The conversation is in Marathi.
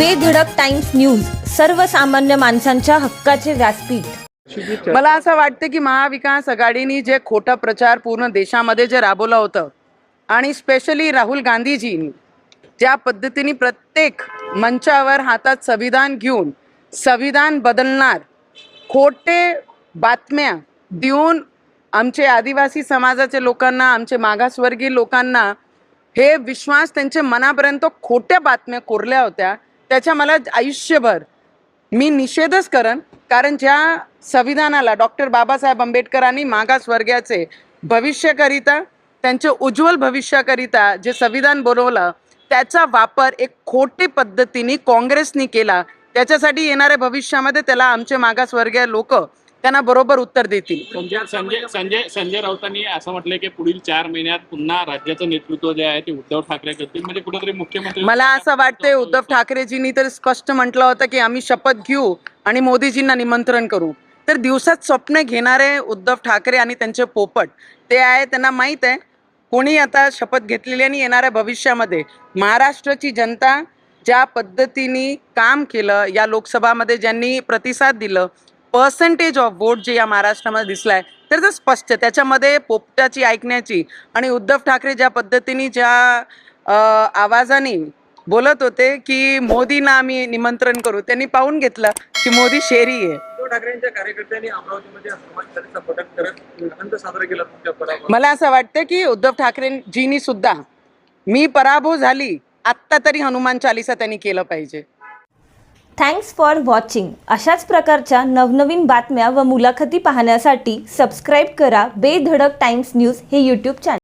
बेधडक टाइम्स न्यूज सर्वसामान्य माणसांच्या हक्काचे व्यासपीठ. मला असं वाटतं की महाविकास आघाडीने जे खोटा प्रचार पूर्ण देशामध्ये जे राबवलं होतं आणि स्पेशली राहुल गांधीजींनी ज्या पद्धतीने प्रत्येक मंचावर हातात संविधान घेऊन संविधान बदलणार खोटे बातम्या देऊन आमचे आदिवासी समाजाचे लोकांना आमचे मागासवर्गीय लोकांना हे विश्वास त्यांच्या मनापर्यंत खोट्या बातम्या कोरल्या होत्या त्याच्या मला आयुष्यभर मी निषेधच करन कारण ज्या संविधानाला डॉक्टर बाबासाहेब आंबेडकरांनी मागासवर्गाचे भविष्याकरिता त्यांच्या उज्ज्वल भविष्याकरिता जे संविधान बनवलं त्याचा वापर एक खोटे पद्धतीने काँग्रेसनी केला. त्याच्यासाठी येणाऱ्या भविष्यामध्ये त्याला आमचे मागासवर्गीय लोक त्यांना बरोबर उत्तर देतील. संजय संजय संजय संजय राऊतांनी असं म्हटलंय की पुढील चार महिन्यात पुन्हा राज्याचं नेतृत्व जे आहे ते उद्धव ठाकरे करतील. म्हणजे कुठेतरी मुख्यमंत्री मला असं वाटतंय उद्धव ठाकरेजींनी तर स्पष्ट म्हटलं होतं की आम्ही शपथ घेऊ आणि मोदीजींना निमंत्रण करू. तर दिवसात स्वप्न घेणारे उद्धव ठाकरे आणि त्यांचे पोपट ते आहे त्यांना माहीत आहे. कोणी आता शपथ घेतलेली आणि येणाऱ्या भविष्यामध्ये महाराष्ट्राची जनता ज्या पद्धतीने काम केलं या लोकसभामध्ये ज्यांनी प्रतिसाद दिलं पर्सेंटेज ऑफ वोट जे या महाराष्ट्रामध्ये दिसलाय तर ते स्पष्ट आहे. त्याच्यामध्ये पोपटाची ऐकण्याची आणि उद्धव ठाकरे ज्या पद्धतीने ज्या आवाजाने बोलत होते की मोदींना आम्ही निमंत्रण करू त्यांनी पाहून घेतलं की मोदी शेरी आहे. मला असं वाटतं की उद्धव ठाकरेंजीनी सुद्धा मी पराभव झाली आत्ता तरी हनुमान चालिसा त्यांनी केलं पाहिजे. थँक्स फॉर वॉचिंग अशाच प्रकारच्या नवनवीन बातम्या व मुलाखती पाहण्यासाठी सबस्क्राईब करा बेधडक टाइम्स न्यूज हे यूट्यूब चॅनल